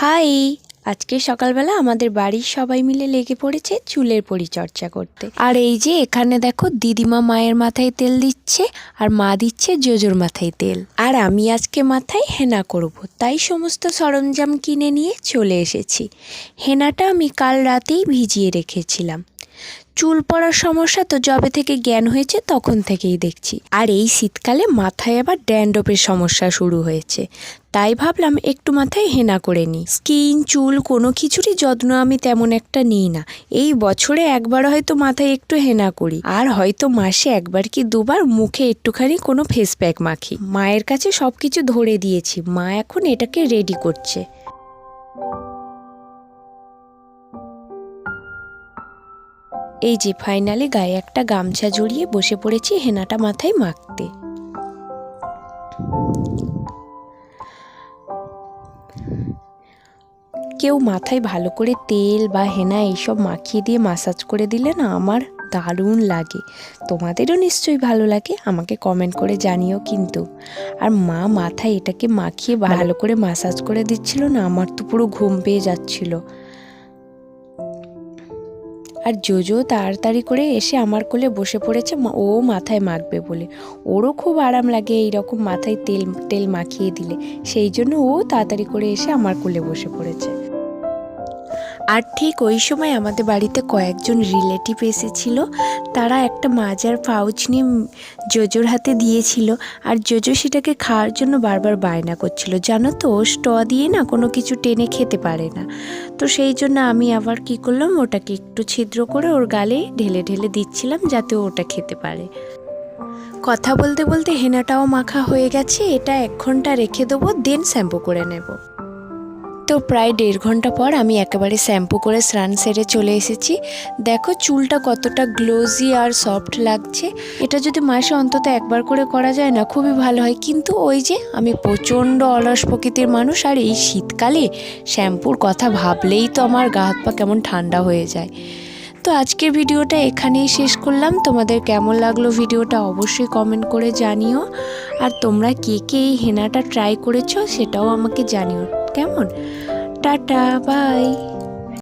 High, আজকে সকালবেলা আমাদের বাড়ির সবাই মিলে লেগে পড়েছে চুলের পরিচর্যা করতে। আর এই যে এখানে দেখো দিদিমা মায়ের মাথায় তেল দিচ্ছে আর মা দিচ্ছে জোজোর মাথায় তেল। আর আমি আজকে মাথায় হেনা করব, তাই সমস্ত সরঞ্জাম কিনে নিয়ে চলে এসেছি। হেনাটা আমি কাল রাতেই ভিজিয়ে রেখেছিলাম। চুল পড়ার সমস্যা তো যবে থেকে জ্ঞান হয়েছে, তখন থেকেই দেখছি। আর এই শীতকালে মাথায় আবার ড্যান্ড্রফের সমস্যা শুরু হয়েছে। তাই ভাবলাম একটু মাথায় হেনা করে নিই। স্কিন, চুল কোনো কিছুরই যত্ন আমি তেমন একটা নিই না। এই বছরে একবার হয়তো মাথায় একটু হেনা করি, আর হয়তো মাসে একবার কি দুবার মুখে একটুখানি কোনো ফেস প্যাক মাখি। মায়ের কাছে সব কিছু ধরে দিয়েছি, মা এখন এটাকে রেডি করছে। এই যে ফাইনালে গায়ে একটা গামছা জড়িয়ে বসে পড়েছি হেনাটা মাথায় মাখতে। কেউ মাথায় ভালো করে তেল বা হেনা এইসব মাখিয়ে দিয়ে মাসাজ করে দিলে না আমার দারুণ লাগে। তোমাদেরও নিশ্চয়ই ভালো লাগে আমাকে কমেন্ট করে জানিও কিন্তু। আর মা মাথায় এটাকে মাখিয়ে ভালো করে মাসাজ করে দিচ্ছিল না আমার তো পুরো ঘুম পেয়ে যাচ্ছিল। আর জোজো তাড়াতাড়ি করে এসে আমার কোলে বসে পড়েছে ও মাথায় মাখবে বলে। ওরও খুব আরাম লাগে এই রকম মাথায় তেল তেল মাখিয়ে দিলে। সেই জন্য ও তাড়াতাড়ি করে এসে আমার কোলে বসে পড়েছে। আর ঠিক ওই সময় আমাদের বাড়িতে কয়েকজন রিলেটিভ এসেছিল। তারা একটা মাজার পাউচ নিয়ে জোজোর হাতে দিয়েছিল। আর জোজো সেটাকে খাওয়ার জন্য বারবার বায়না করছিল। জানো তো ও স্ট দিয়ে না কোনো কিছু টেনে খেতে পারে না। তো সেই জন্য আমি আবার কি করলাম, ওটাকে একটু ছিদ্র করে ওর গালে ঢেলে ঢেলে দিচ্ছিলাম যাতে ওটা খেতে পারে। কথা বলতে বলতে হেনাটাও মাখা হয়ে গেছে। এটা এক ঘণ্টা রেখে দেবো, দেন শ্যাম্পু করে নেব। তো প্রায় দেড় ঘণ্টা পর আমি একেবারে শ্যাম্পু করে স্নান সেরে চলে এসেছি। দেখো চুলটা কতটা গ্লোজি আর সফট লাগছে। এটা যদি মাসে অন্তত একবার করে করা যায় না খুবই ভালো হয়। কিন্তু ওই যে আমি প্রচণ্ড অলস প্রকৃতির মানুষ আর এই শীতকালে শ্যাম্পুর কথা ভাবলেই তো আমার গা হাত পা কেমন ঠান্ডা হয়ে যায়। তো আজকের ভিডিওটা এখানেই শেষ করলাম। তোমাদের কেমন লাগল ভিডিওটা অবশ্যই কমেন্ট করে জানিও। আর তোমরা কে কে এই হেনাটা ট্রাই করেছ সেটাও আমাকে জানিও। কেমন? Tata bye.